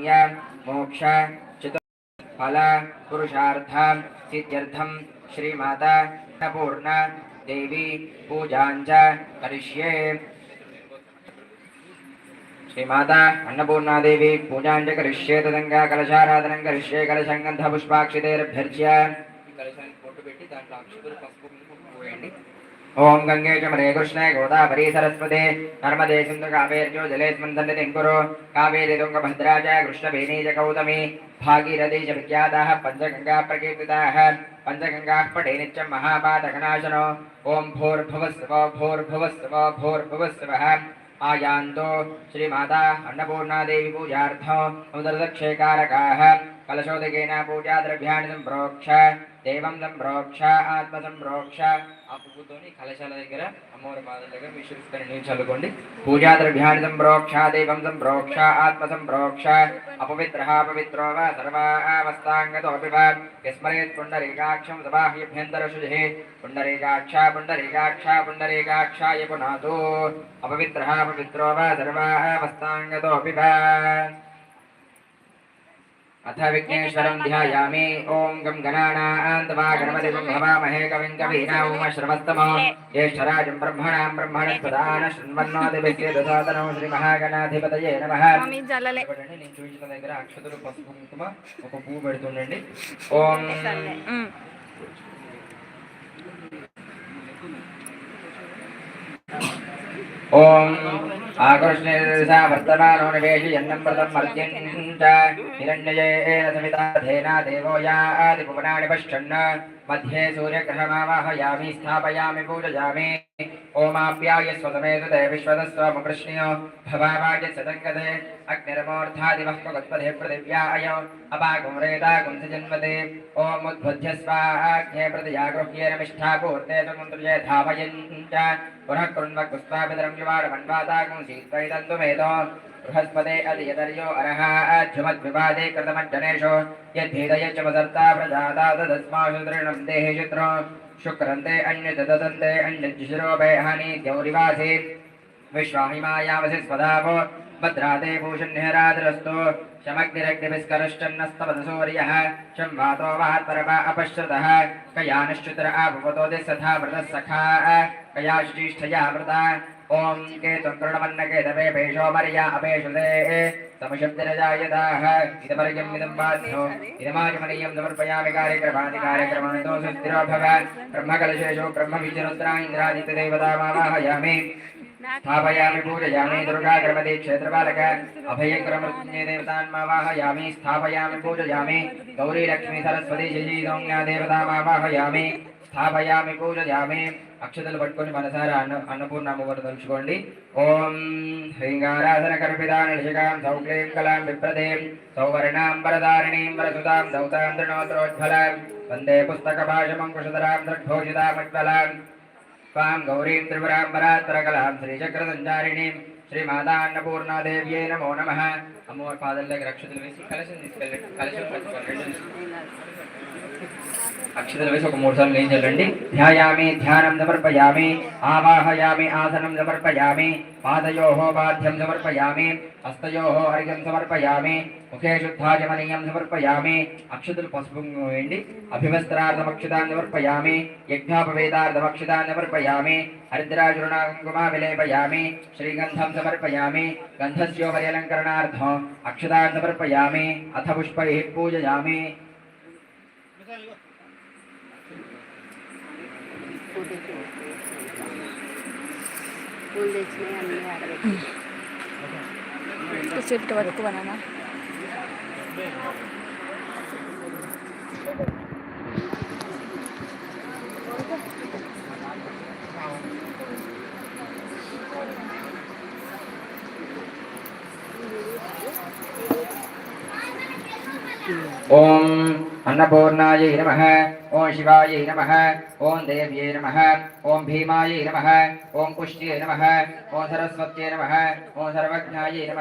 काम्य मोक्ष फल पुरुषार्थ सिद्ध्यर्थम श्रीमाता पूर्ण देवी पूजांच करिष्ये। శ్రీమాత అన్నపూర్ణాదేవి పూజాంజ కరిష్యే తదంగా కలశారాధనం కరిష్యే కలశంగంధ పుష్పాక్షితేరభ్యర్చ్య కలశాన్ని పొట్టు పెట్టి దాంట్లో అక్షతులు పసుపు పోయండి. ओम गंगे च मरे कृष्ण गोदावरी सरस्वती, नर्मदे सिंधु कावेर्जो जलेस्मिन् सन्निधिं कुरु कावेरी भद्रा च कृष्णभेणी च गौतमी भागीरथी च विख्याताः पंच गंगा पटे निच नित्यं महापातघनाशनो ॐ भोर्भुवस्व भोर्भुवस्व, भोर्भुवस्वः, आयान्तो श्रीमाता अन्नपूर्णा अन्नपूर्णादेवी पूजार्थं, उदरदक्षेकारकाः, कलशोदकेन पूजाद्रव्याणि सम्प्रोक्ष దేవం సంప్రోక్ష ఆత్మ సంప్రోక్ష ఆ పువ్వుతోని కలశాల దగ్గర అమ్మవారి పాదాల దగ్గర విశ్వసిస్తారు నీళ్ళు చల్లుకోండి. పూజా ద్రవ్యాన్ని సంప్రోక్ష దేవం సంప్రోక్ష ఆత్మ సంప్రోక్ష అపవిత్ర పవిత్రో వా సర్వావస్థాంగతోపి వా. యస్మరేత్ పుండరీకాక్షం సబాహ్యభ్యంతర శుజే పుండరీకాక్ష పుండరీకాక్ష పుండరీకాక్షాయ పునాతో. అపవిత్ర పవిత్రో వా సర్వావస్థాంగతోపి వా. अथ विघ्नेश्वरं ध्यायामि ॐ गं गणानान्तवा गणपतिं भवामहे कविं कवीनां श्रवस्तमो ज्येष्ठराजं ब्रह्मणां ब्रह्मणस्पदान शृण्वन्नोदिभिः दशातनो श्रीमहागणाधिपतये नमः మమ్మీ జల్లలే చూడండి, నేను చూపించిన దగ్గర అక్షతులు పసుపు కుంకుమ ఒక పువ్వు పెడుతుండండి ఓం ఉమ్. ఓం ఆకృష్ణేర్సా వర్తమానో నివేశయన్నం వ్రతం మర్త్యం చ హిరణ్యయేన సమితాధేనా దేవో యాది భువనాని పశ్చన్న. मध्ये सूर्यग्रहमावाहयामि स्थापयामि, पूजयामि। ओमाप्याय स्वतमेतु ते विश्वतस्त्वमुकृष्ण्यो भवावाय सतङ्गते अग्निरमोऽर्थादिवः भगवत्पदे पृथिव्याय। अपाकुमरेदाकुं जन्मते ॐ उद्बुध्य स्वाग्ने प्रतिजागृह्येन मिष्ठापूर्ते समुद्रये धावयन् च। पुनः बृहस्पते अधियतर्यो अरः अध्युमद्विवादे कृतमज्जनेषु यद्भेदय च मदर्ता प्रजाता तदस्माशु दृढं देहे शुक्रन्ते अन्यददन्ते अन्यज्शिरोभे हानि द्यौरिवासि। विश्वाहिमायावसि स्वधावो भद्राते भूषण्यराद्रस्तु शमग्निरग्निभिस्करश्चन्नस्तपदसूर्यः शं वातो वात्परमा अपश्रुतः कयानिश्चितर आभुवतो दिसथा व्रतः सखा, कयाश्चिष्ठया व्रता ओम के त्वन्नके दवे पेशोमर्या अपेशुदे समुशब्दनजायताः इदपर्यम् इदं बाध्यो इदमाचमनीयं समर्पयामि कार्यक्रमादि कार्यक्रमान्तो सुस्थिरो भव ब्रह्मकलशेषु ब्रह्मबीजरुद्रा इन्द्रादित्यदेवता मावाहयामि स्थापयामि पूजयामि दुर्गा गणपति क्षेत्रपालक अभयङ्करमृत्युञ्जय देवतान्मावाहयामि स्थापयामि पूजयामि गौरी लक्ष्मी सरस्वती शिजी देवतामावाहयामि स्थापयामि पूजयामि। అక్షతలు పట్టుకొని మనసారా అన్న అన్నపూర్ణ అమ్మవారు తలుచుకోండి. ఓం శ్రీంగారాధన కల్పితాం నిషికాం సౌక్లీం కలాం విప్రదేం సౌవర్ణాం వరదారిణీం వరసుతాం దౌతాం తృణోత్రోజ్వలాం వందే పుస్తక భాషమం భాషమంకుశధరాం దృగ్భోజితామజ్వలాం. స్వాం గౌరీం త్రిపురాం పరాత్పరకలాం శ్రీచక్రసంచారిణీం శ్రీమాతా అన్నపూర్ణాదేవ్యై నమో నమ. అమ్మవారి పాదల దగ్గర అక్షతలు వేసి కలశం తీసుకెళ్ళి కలశం పట్టుకోండి అక్షతలు వేసి ఒక మూడు సార్లు ఏం చేయాలండి? ధ్యాయామి ధ్యానం సమర్పయామి ఆవాహయామి ఆసనం సమర్పయామి పాదయోః బాధ్యం సమర్పయామి హస్తయోః అర్ఘ్యం సమర్పయామి ముఖే శుద్ధాజమనీయం సమర్పయామి అక్షతులు పసుపు వేయండి అభివస్త్రార్థమక్షతాన్ని సమర్పయామి యజ్ఞాపవేదార్థమక్షతాన్ని సమర్పయామి హరిద్రాజురుణాకుంకుమా విలేపయామి శ్రీగంధం సమర్పయామి గంధస్యోపర్యలంకరణార్థం అక్షతాన్ని సమర్పయామి అథ పుష్పై పూజయామి. పూలు తెచ్చినాయి అన్ని ఆడబెట్టి చెట్టు పట్టుకోవనా ఓం అన్నపూర్ణాయ నమ ओम शिवाय नम ओं देव्यै नम ओं भीमाय नम ओं पुष्ट नम ओं सरस्वत नम ओं सर्वज्ञायै नम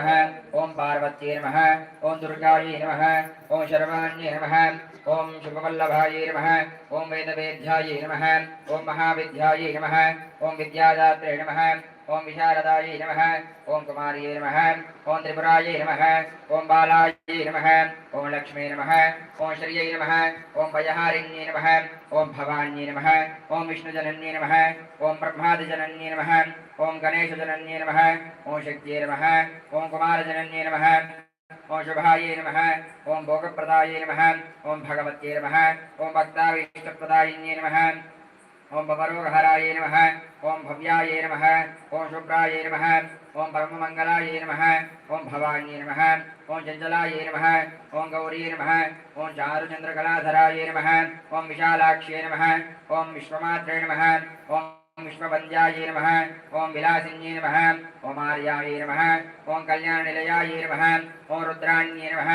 ओं पार्वत नम ओं दुर्गायै नम ओं शर्वाण्य नम ओं शुभवल्लभायै नम ओं वेदवेद्याय नम ओं महाविद्याय नम ओं विद्यादात्रे नम ओम विशारदाय नम ओम कुमार नम ओम त्रिपुराय नम ओम बालाये नम ओम लक्ष्मी नम ओम श्रिय नम ओम भयहारिण्ये नम ओम भवान्ये नम ओम विष्णुजनन्ये नम ओम ब्रह्मादिजनन्ये नम ओम गणेशजनन्ये नम ओम शक्त्ये नम ओम कुमारजनन्ये नम ओम शुभाये नम ओम भोगप्रदाये नम ओम भगवत्ये नम ओम भक्ताविष्टप्रदायिन्ये नम ఓం భవరోగహరాయ నమ ఓం భవ్యాయ నమ ఓం శుభ్రాయ నమ ఓం పరమమంగళాయ నమ ఓం భవాన్యే నమ ఓం చంచలాయ నమ ఓం గౌరీ నమ ఓం చారుచంద్రకళాధరాయ నమ ఓం విశాలాక్ష్యే నమ ఓం విశ్వమాత్రే నమ ఓం విశ్వవంద్యాయ నమః ఓం విలాసిన్యై నమః ఓం ఆర్యాయ నమః ఓం కళ్యాణనిలయాయ నమః ఓం రుద్రాణ్యై నమః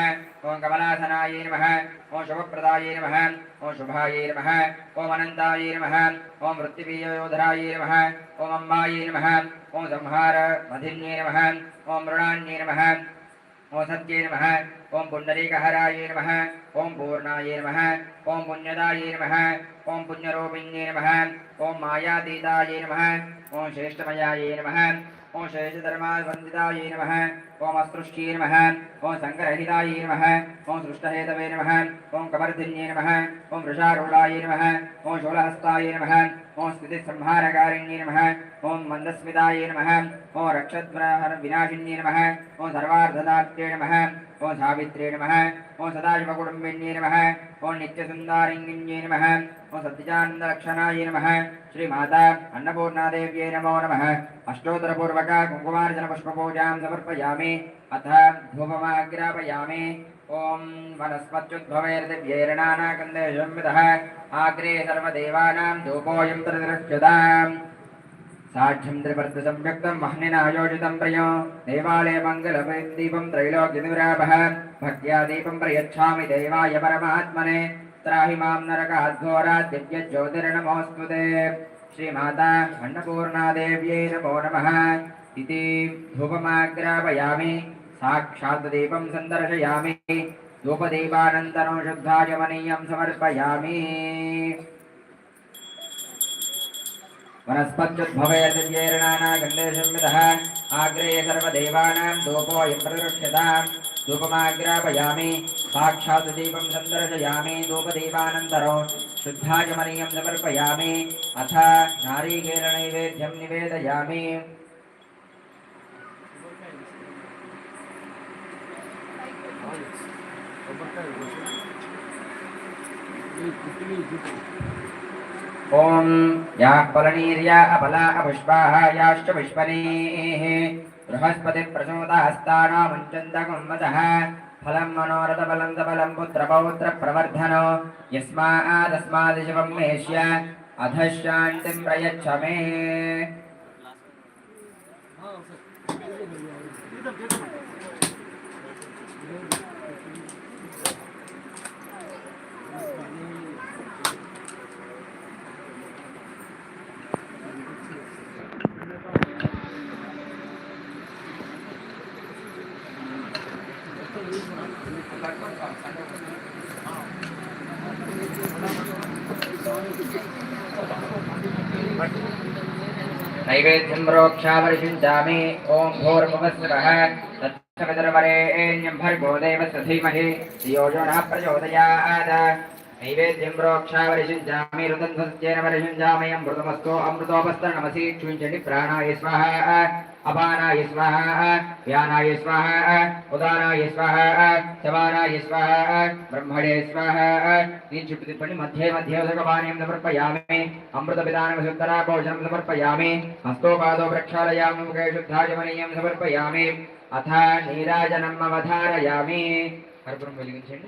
ఓం కమలాసనాయ నమః ఓం శుభప్రదాయ నమః ఓం శుభాయ నమః ఓం అనంతాయ నమః ఓం వృత్తిబీజయోధరాయ నమః ఓం అంబాయ నమః ఓం సంహార మధిన్యై నమః ఓం మృణాన్యై నమః ఓం సత్యే నమః ఓం పుండరీకహరాయ నమః ఓం పూర్ణాయ నమః ఓం పుణ్యదాయ నమః ఓం పుణ్యరూపిణ్యే నమ. ఓం మాయాతీతాయ నమ. ఓం శ్రేష్టమయాయ నమ. ఓం శేషధర్మావందితాయ నమ. ఓం అస్పృష్ట్యే నమ. ఓం సంకరహితాయ నమ. ఓం సృష్టహేతవే నమ. ఓం కవర్ధిన్యే నమ. ఓం వృషారూఢాయ నమ. ఓం శూలహస్తాయ నమ. ओम स्थिति संहारकारिण्ये नम। ओं मंदस्मताये नम। ओम रक्षद्वराहर विनाशिन्ये नम। ओम सर्वार्थदात्रे नम। ओम सावित्रे नम। ओम सदाशिवकुटुम्बिण्ये नम। ओं नित्यसुन्दरिङ्गिण्ये नम। ओम सत्यजानन्दरक्षणाय नमः। श्रीमाता अन्नपूर्णादेव्यै नमो नम। अष्टोत्तरपूर्वक कुङ्कुमार्जनपुष्पपूजां समर्पयामि। अथ धूपमाग्रापयामि। ॐ वनस्पत्युद्भवैर्दिव्यैर्णानाकन्देशंविदः आग्रे सर्वदेवानां धूपोऽयं त्रिदृश्यताम् साढ्यं त्रिवर्तसंयुक्तं महनिनायोजितं प्रियो देवालये मङ्गलदीपं त्रैलोक्यनिरापः भक्त्या दीपं प्रयच्छामि देवाय परमात्मने त्राहि मां नरकाद्घोरात् दिव्यज्योतिर्नमोऽस्तुते श्रीमाता अन्नपूर्णादेव्यै नमो नमः इति धूपमाग्रापयामि साक्षाद्दीपं सन्दर्शयामि। धूपदीपानन्तरं शुद्धाय वनीयं समर्पयामि आग्रे सर्वदेवानां धूपमाग्रापयामि। साक्षात् दीपं सन्दर्शयामि धूपदीपानन्तरो समर्पयामि। अथ नारीकेलनैवेद्यं निवेदयामि। ॐ याः फलनीर्या अपला अपुष्पाः याश्च पुष्पनीः बृहस्पतिप्रचोदहस्तानामुञ्चन्दकुम्मदः फलं मनोरथफलं सफलं पुत्रपौत्रप्रवर्धनो यस्मादस्मादिशिवं मेष्य अधः शान्तिं प्रयच्छ मे नैवेद्यं प्रोक्षावर्षिञ्चामि ॐ भूर्भुवस्वः तत्सवितर्वरेण्यं भर्गो देवस्य धीमहि। धियो यो नः प्रचोदयात्। నైవేద్యం ప్రోక్షావరిషించామి రుదంధ్యేన వరిషించామయం మృతమస్తో అమృతోపస్తరణమసి చూపించండి ప్రాణాయ స్వాహ. అపానాయ స్వాహ. వ్యానాయ స్వాహ. ఉదానాయ స్వాహ. శవానాయ స్వాహ. బ్రహ్మణే స్వాహ. నేను చుట్టూ తిప్పండి. మధ్య మధ్య ఉదకపానీయం సమర్పయామి. అమృత విధానం శుద్ధరా భోజనం సమర్పయామి. హస్తోపాదో ప్రక్షాళయామి ముఖే శుద్ధాజమనీయం సమర్పయామి. అథ నీరాజనం అవధారయామి. కర్పూరం వెలిగించండి.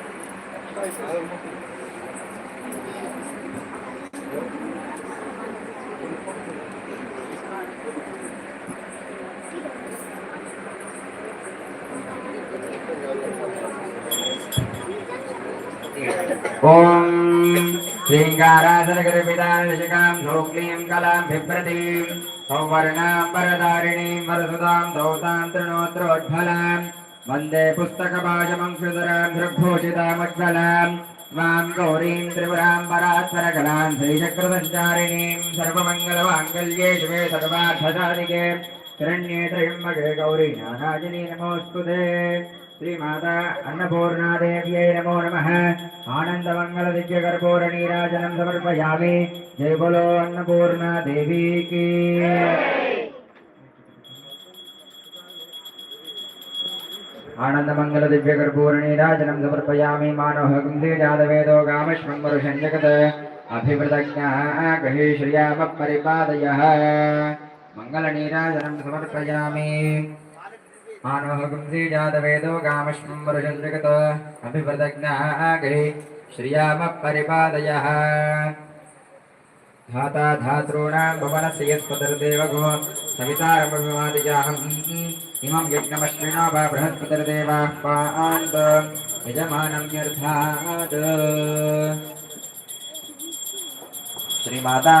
ॐ श्रीङ्गारासनगरपिदाशिकां धोक्लीं कलां बिभ्रतीं सौवर्णां वरदारिणीं वरसुतां धौतां तृणोत्रोज्ज्वलाम् वन्दे पुस्तकपाशमङ्कुशरां दृग्भूषितामुज्ज्वलां वां गौरीं त्रिपुरां परात्परकलां श्रीचक्रसञ्चारिणीं सर्वमङ्गलमाङ्गल्ये शिवे सर्वार्थसाधिके शरण्ये त्र्यम्बके गौरी नारायणी नमोऽस्तुते श्रीमाता अन्नपूर्णादेव्यै नमो नमः आनन्दमङ्गलदिव्यकर्पूरनीराजनं समर्पयामि जय बोलो अन्नपूर्णा देवी की आनन्दमङ्गलदिव्यकर्पूरनीराजनं समर्पयामि मानवः कुन्दे जातवेदो गामश्वं वरुषं जगत् अभिवृतज्ञः गृहे श्रियामपरिपादयः मङ्गलनीराजनं समर्पयामि कुन्दे जातवेदो गामश्वं वरुषं जगत् अभिवृतज्ञः गृहे श्रियामपरिपादयः धाता धातॄणां भवनस्य यत्पतिर्देवगो सवितारमभिमादिजाहम् इमं यज्ञमश्विना वा बृहस्पतिर्देवाः पान्त। यजमानं यर्थात् श्रीमाता